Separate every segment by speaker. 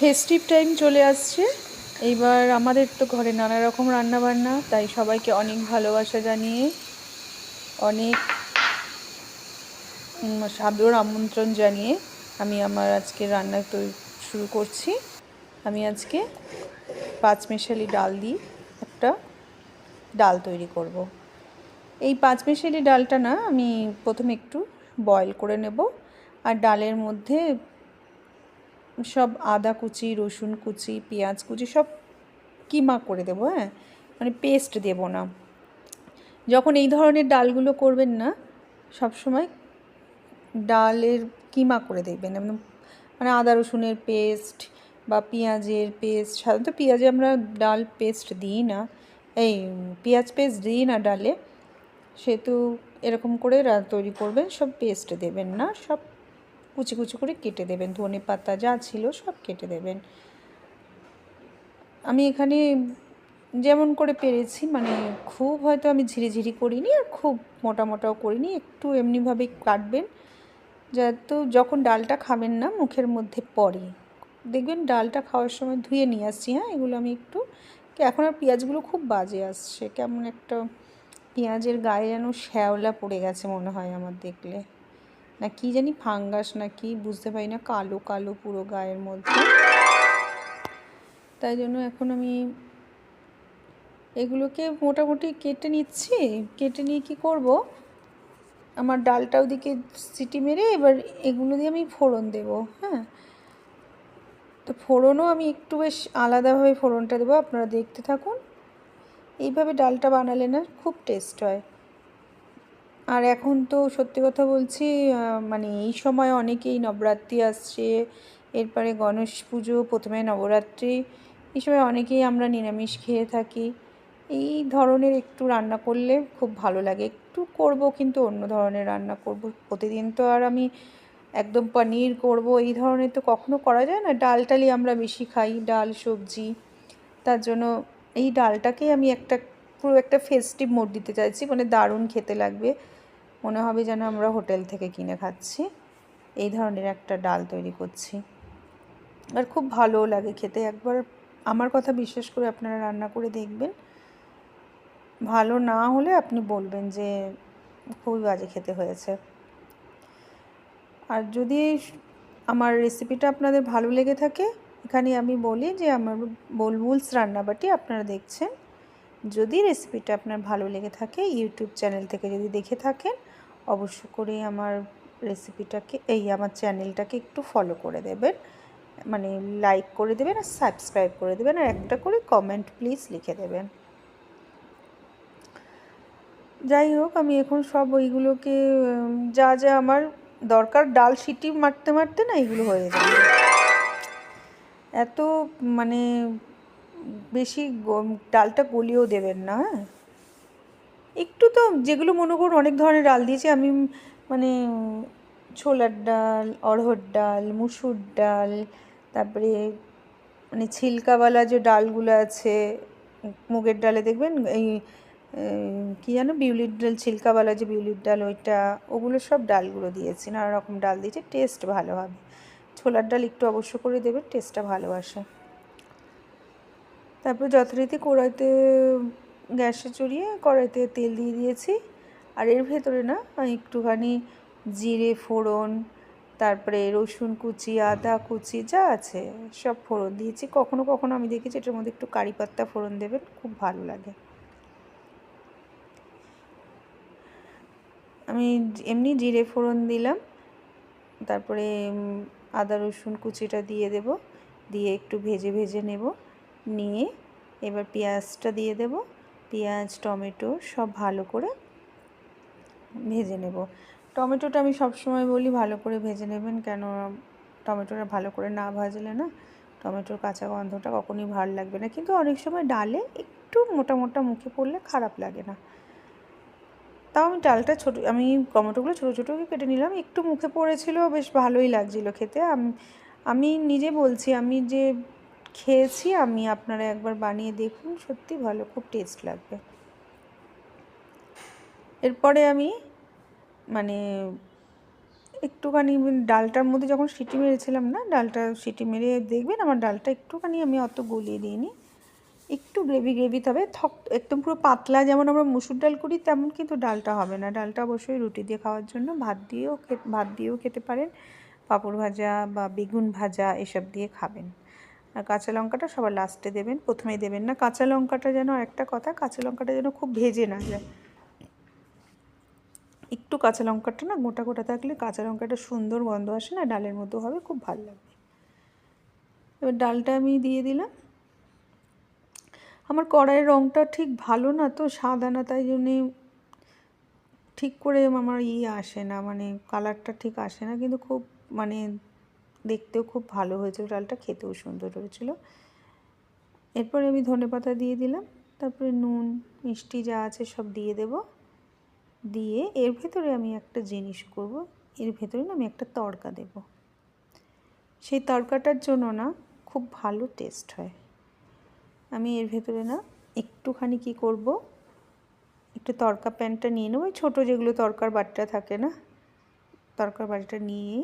Speaker 1: Festive time চলে আসছে। এইবার আমাদের তো ঘরে নানা রকম রান্না বান্না তাই সবাইকে অনেক ভালোবাসা জানিয়ে অনেক সাদর আমন্ত্রণ জানিয়ে আমি আমার আজকে রান্না তৈরি শুরু করছি। আমি আজকে পাঁচমেশালি ডাল দিয়ে একটা ডাল তৈরি করব। এই পাঁচমেশালি ডালটা না আমি প্রথমে একটু বয়েল করে নেব। আর ডালের মধ্যে সব আদা কুচি, রসুন কুচি, পেঁয়াজ কুচি সব কিমা করে দেবো হ্যাঁ? মানে পেস্ট দেব না। যখন এই ধরনের ডালগুলো করবেন না, সব সময় ডালের কিমা করে দেখবেন একদম মানে আদা রসুনের পেস্ট বা পেঁয়াজের পেস্ট সাধারণত পেঁয়াজে আমরা ডাল পেস্ট দিই না। এই পেঁয়াজ পেস্ট দিই না ডালে, সেহেতু এরকম করে তৈরি করবেন, সব পেস্ট দেবেন না, সব কুচি কুচি করে কেটে দেবেন। ধনে পাতা যা ছিল সব কেটে দেবেন। আমি এখানে যেমন করে পেরেছি মানে খুব হয়তো আমি ঝিরিঝিরি করিনি আর খুব মোটা মোটাও করিনি, একটু এমনিভাবেই কাটবেন। যাতে যখন ডালটা খাবেন না, মুখের মধ্যে পড়ে। দেখবেন ডালটা খাওয়ার সময় ধুয়ে নিয়ে আসছি হ্যাঁ? এগুলো আমি একটু এখন আর পেঁয়াজগুলো খুব বাজে আসছে। কেমন একটা পেঁয়াজের গায়ে যেন শ্যাওলা পড়ে গেছে মনে হয় আমার দেখলে। না কি জানি ফাঙ্গাস না কি, বুঝতে পারি না, কালো কালো পুরো গায়ের মধ্যে। তাই জন্য এখন আমি এগুলোকে মোটামুটি কেটে নিচ্ছি। কেটে নিয়ে কি করব? আমার ডালটা ওদিকে সিটি মেরে এবার এগুলো দিয়ে আমি ফোড়ন দেব হ্যাঁ। তো ফোড়নও আমি একটু বেশ আলাদাভাবে ফোড়নটা দেবো, আপনারা দেখতে থাকুন। এইভাবে ডালটা বানালে না খুব টেস্ট হয়। আর এখন তো সত্যি কথা বলছি মানে এই সময় অনেকেই নবরাত্রি আসছে, এরপরে গণেশ পুজো, প্রথমে নবরাত্রি, এই সময় অনেকেই আমরা নিরামিষ খেয়ে থাকি। এই ধরনের একটু রান্না করলে খুব ভালো লাগে। একটু করব কিন্তু অন্য ধরনের রান্না করব। প্রতিদিন তো আর আমি একদম পনির করব, এই ধরনের তো কখনো করা যায় না। ডাল টালই আমরা বেশি খাই, ডাল, সবজি। তার জন্য এই ডালটাকেই আমি একটা, পুরো একটা ফেস্টিভ মোড দিতে চাইছি মানে দারুণ খেতে লাগবে। মনে হবে যেন আমরা হোটেল থেকে কিনে খাচ্ছি। এই ধরনের একটা ডাল তৈরি করছি। আর খুব ভালোও লাগে খেতে। একবার আমার কথা বিশ্বাস করে আপনারা রান্না করে দেখবেন। ভালো না হলে আপনি বলবেন যে খুবই বাজে খেতে হয়েছে। আর যদি আমার রেসিপিটা আপনাদের ভালো লেগে থাকে এখানে আমি বলি যে আমার বুলবুলস রান্নাবাটি আপনারা দেখছেন। যদি রেসিপিটা আপনার ভালো লেগে থাকে ইউটিউব চ্যানেল থেকে যদি দেখে থাকেন অবশ্য করে আমার রেসিপিটাকে এই আমার চ্যানেলটাকে একটু ফলো করে দেবেন। মানে লাইক করে দেবেন আর সাবস্ক্রাইব করে দেবেন আর একটা করে কমেন্ট প্লিজ লিখে দেবেন। যাই হোক, আমি এখন সব ওইগুলোকে যা যা আমার দরকার, ডাল সিটি মারতে মারতে না এগুলো হয়ে যাবে। এত মানে বেশি ডালটা গলিয়েও দেবেন না হ্যাঁ? একটু তো যেগুলো মনে করুন অনেক ধরনের ডাল দিয়েছি, আমি মানে ছোলার ডাল, অড়হর ডাল, মুসুর ডাল, তারপরে মানে ছিলকাওয়ালা যে ডালগুলো আছে, মুগের ডালে দেখবেন, এই কী যেন বিউলির ডাল, ছিলকাওয়ালা যে বিউলির ডাল, ওইটা, ওগুলো সব ডালগুলো দিয়েছি, নানা রকম ডাল দিয়েছি টেস্ট ভালো হবে। ছোলার ডাল একটু অবশ্য করে দেবে টেস্টটা ভালো আসে। তারপর যথারীতি কড়াইতে গ্যাসে চড়িয়ে কড়াইতে তেল দিয়ে দিয়েছি। আর এর ভেতরে না, একটুখানি জিরে ফোড়ন, তারপরে রসুন কুচি, আদা কুচি, যা আছে সব ফোড়ন দিয়েছি। কখনো কখনো আমি দেখেছি এটার মধ্যে একটু কারি পাত্তা ফোড়ন দেবেন, খুব ভালো লাগে। আমি এমনি জিরে ফোড়ন দিলাম, তারপরে আদা রসুন কুচিটা দিয়ে দেব, দিয়ে একটু ভেজে ভেজে নেব। নিয়ে এবার পেঁয়াজটা দিয়ে দেব। পেঁয়াজ, টমেটো সব ভালো করে ভেজে নেব। টমেটোটা আমি সবসময় বলি ভালো করে ভেজে নেবেন কেন টমেটোটা ভালো করে না ভাজলে না টমেটোর কাঁচা গন্ধটা কখনই ভালো লাগবে না। কিন্তু অনেক সময় ডালে একটু মোটা মোটা মুখে পড়লে খারাপ লাগে না। তাও আমি ডালটা ছোটো, আমি টমেটোগুলো ছোটো ছোটো কেটে নিলাম। একটু মুখে পড়েছিল, বেশ ভালোই লাগছিল খেতে। আমি আমি নিজে বলছি, আমি যে খেয়েছি, আমি আপনারা একবার বানিয়ে দেখুন, সত্যি ভালো, খুব টেস্ট লাগবে। এরপরে আমি মানে একটুখানি ডালটার মধ্যে যখন সিটি মেরেছিলাম না, ডালটা সিটি মেরে দেখবেন, আমার ডালটা একটুখানি আমি অত গলিয়ে দিইনি। একটু গ্রেভি গ্রেভি তবে থক, একদম পুরো পাতলা যেমন আমরা মুসুর ডাল করি, তেমন কিন্তু ডালটা হবে না। ডালটা অবশ্যই রুটি দিয়ে খাওয়ার জন্য ভাত দিয়েও ভাত দিয়েও খেতে পারেন, পাঁপড় ভাজা বা বেগুন ভাজা এসব দিয়ে খাবেন। আর কাঁচা লঙ্কাটা সবার লাস্টে দেবেন, প্রথমেই দেবেন না। কাঁচা লঙ্কাটা যেন একটা কথা, কাঁচা লঙ্কাটা যেন খুব ভেজে না যায়। একটু কাঁচা লঙ্কাটা না, গোটা গোটা থাকলে কাঁচা লঙ্কাটা সুন্দর গন্ধ আসে না, ডালের মতো হবে, খুব ভালো লাগবে। এবার ডালটা আমি দিয়ে দিলাম। আমার কড়াইয়ের রঙটা ঠিক ভালো না তো, সাদা না, তাই জন্যে ঠিক করে আমার ইয়ে আসে না মানে কালারটা ঠিক আসে না, কিন্তু খুব মানে দেখতেও খুব ভালো হয়েছিল ডালটা খেতেও সুন্দর হয়েছিল। এরপরে আমি ধনে পাতা দিয়ে দিলাম। তারপরে নুন, মিষ্টি যা আছে সব দিয়ে দেব। দিয়ে এর ভেতরে আমি একটা জিনিস করব। এর ভেতরে না আমি একটা তড়কা দেব। সেই তড়কাটার জন্য না খুব ভালো টেস্ট হয়। আমি এর ভেতরে না একটুখানি কি করব? একটু তরকা প্যানটা নিয়ে নেব। ছোটো যেগুলো তরকার বাটটা থাকে না? তরকার বাটিটা নিয়ে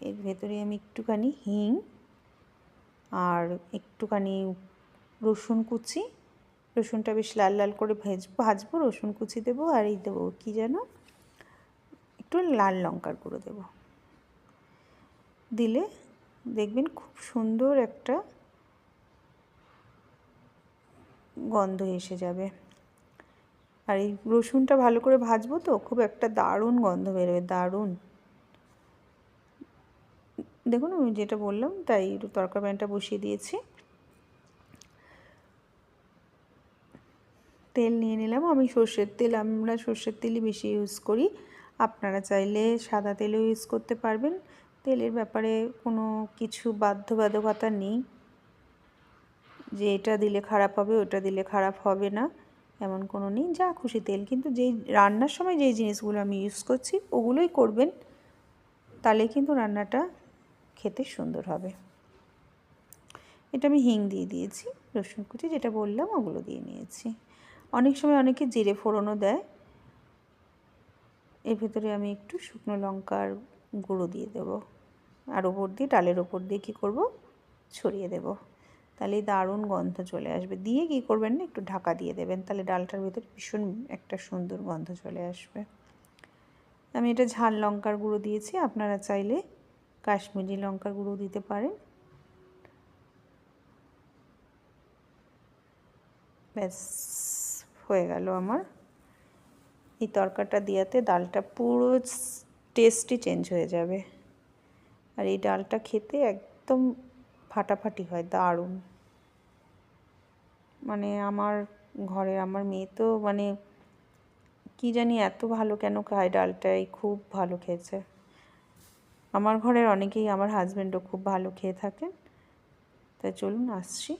Speaker 1: এর ভেতরে আমি একটুখানি হিং আর একটুখানি রসুন কুচি। রসুনটা বেশ লাল লাল করে ভেজ, ভাজবো, রসুন কুচি দেবো আর এই দেবো কী যেন? একটু লাল লঙ্কার গুঁড়ো দেবো। দিলে দেখবেন খুব সুন্দর একটা গন্ধ এসে যাবে। আর এই রসুনটা ভালো করে ভাজবো তো, খুব একটা দারুণ গন্ধ বেরোবে, দারুণ। দেখুন, আমি যেটা বললাম, তাই তরকার প্যানটা বসিয়ে দিয়েছি। তেল নিয়ে নিলাম। আমি সর্ষের তেল, আমরা সর্ষের তেলই বেশি ইউজ করি। আপনারা চাইলে সাদা তেলও ইউজ করতে পারবেন। তেলের ব্যাপারে কোনো কিছু বাধ্যবাধকতা নেই। যে এটা দিলে খারাপ হবে, ওটা দিলে খারাপ হবে না, এমন কোনো নেই। যা খুশি তেল, কিন্তু যেই রান্নার সময় যেই জিনিসগুলো আমি ইউজ করছি, ওগুলোই করবেন। তাহলে কিন্তু রান্নাটা খেতে সুন্দর হবে। এটা আমি হিং দিয়ে দিয়েছি, রসুন কুচি, যেটা বললাম ওগুলো দিয়ে নিয়েছি। অনেক সময় অনেকে জিরে ফোড়নও দেয়। এর ভেতরে আমি একটু শুকনো লঙ্কার গুঁড়ো দিয়ে দেবো। আর ওপর দিয়ে, ডালের ওপর দিয়ে কী করব? ছড়িয়ে দেবো। তাহলে দারুণ গন্ধ চলে আসবে। দিয়ে কী করবেন না, একটু ঢাকা দিয়ে দেবেন। তাহলে ডালটার ভেতরে ভীষণ একটা সুন্দর গন্ধ চলে আসবে। আমি এটা ঝাল লঙ্কার গুঁড়ো দিয়েছি। আপনারা চাইলে কাশ্মীরি লঙ্কার গুঁড়ো দিতে পারেন। ব্যাস, হয়ে গেল আমার। এই তরকাটা দিয়াতে ডালটা পুরো টেস্টই চেঞ্জ হয়ে যাবে। আর এই ডালটা খেতে একদম ফাটাফাটি হয়, দারুণ। মানে আমার ঘরে, আমার মেয়ে তো মানে কি জানি এত ভালো কেন খায় ডালটাই, খুব ভালো খেয়েছে। আমার ঘরের অনেকেই আমার হাজব্যান্ডও খুব ভালো খেয়ে থাকেন। তাই চলুন আসছি।